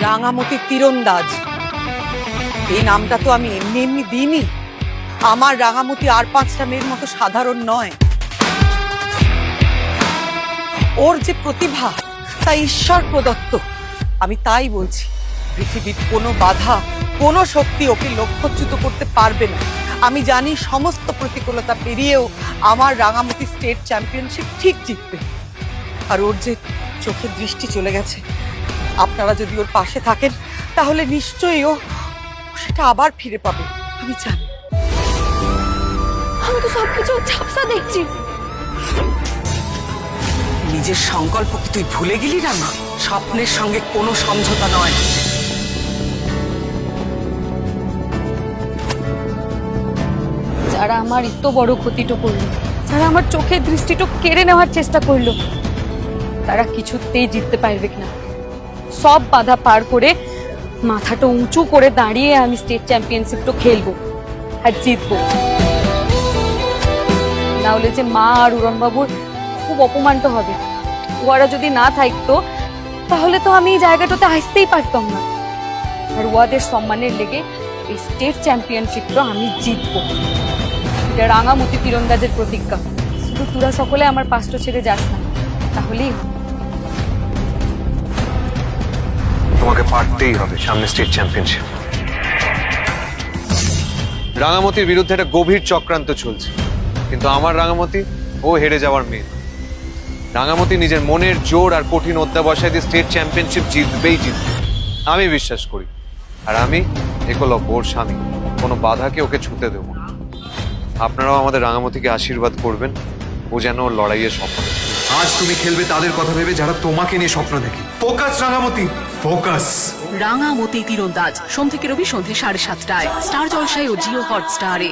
রাঙামতি তীরন্দাজ। এই নামটা তো আমি এমনি এমনি দিইনি। আমার রাঙামতি আর পাঁচটা মেয়ের মতো সাধারণ নয়। ওর যে প্রতিভা, তা ঈশ্বর প্রদত্ত। আমি তাই বলছি, পৃথিবীর কোনো বাধা, কোনো শক্তি ওকে লক্ষ্যচ্যুত করতে পারবে না। আমি জানি সমস্ত প্রতিকূলতা পেরিয়েও আমার রাঙামতি স্টেট চ্যাম্পিয়নশিপ ঠিক জিতবে। আর ওর যে চোখের দৃষ্টি চলে গেছে আপনারা যদি ওর পাশে থাকেন তাহলে নিশ্চয়ই ও সেটা আবার ফিরে পাবে। আমি জানি। আমি তো সবকিছু ঝাপসা দেখছি। নিজের সংকল্প কি তুই ভুলে গেলি না মা? স্বপ্নের সঙ্গে কোনো সমঝোতা নয়। যারা আমার এত বড় ক্ষতিটা করল যারা আমার চোখের দৃষ্টিটা কেড়ে নেওয়ার চেষ্টা করল তারা কিছুতেই জিততে পারবে না। সব বাধা পার করে মাথাটা উঁচু করে দাঁড়িয়ে আমি স্টেট চ্যাম্পিয়নশিপটা খেলব আর জিতবো। না হলে যে মা আর উড়নবাবুর খুব অপমানটা হবে। ওরা যদি না থাকতো, তাহলে তো আমি এই জায়গাটাতে আসতেই পারতাম না। আর ওয়াদের সম্মানের লেগে এই স্টেট চ্যাম্পিয়নশিপটা আমি জিতবো। এটা রাঙামতি তীরন্দাজের প্রতিজ্ঞা। শুধু তোরা সকলে আমার পাঁচটা ছেড়ে যাস না। তাহলেই তোমাকে পারতেই হবে, সামনে স্টেট চ্যাম্পিয়নশিপ রাঙামতির বিরুদ্ধে একটা গভীর চক্রান্ত চলছে। কিন্তু আমার রাঙামতি, ও হেরে যাওয়ার মেয়ে। রাঙামতি নিজের মনের জোর আর কঠিন অধ্যাবসায় দিয়ে স্টেট চ্যাম্পিয়নশিপ জিতবেই জিতবে। আমি বিশ্বাস করি। আর আমি একলব্য ওর স্বামী। কোনো বাধাকে ওকে ছুতে দেবো না। আপনারাও আমাদের রাঙামতিকে আশীর্বাদ করবেন। ও যেন লড়াইয়ে সফল হয়। আজ তুমি খেলবে তাদের কথা ভেবে যারা তোমাকে নিয়ে স্বপ্ন দেখে। ফোকাস, রাঙামতি। ফোকাস। রাঙামতি তীরন্দাজ। সোম থেকে রবি সন্ধ্যে সাড়ে সাতটায়। স্টার জলসায় ও জিও হটস্টারে।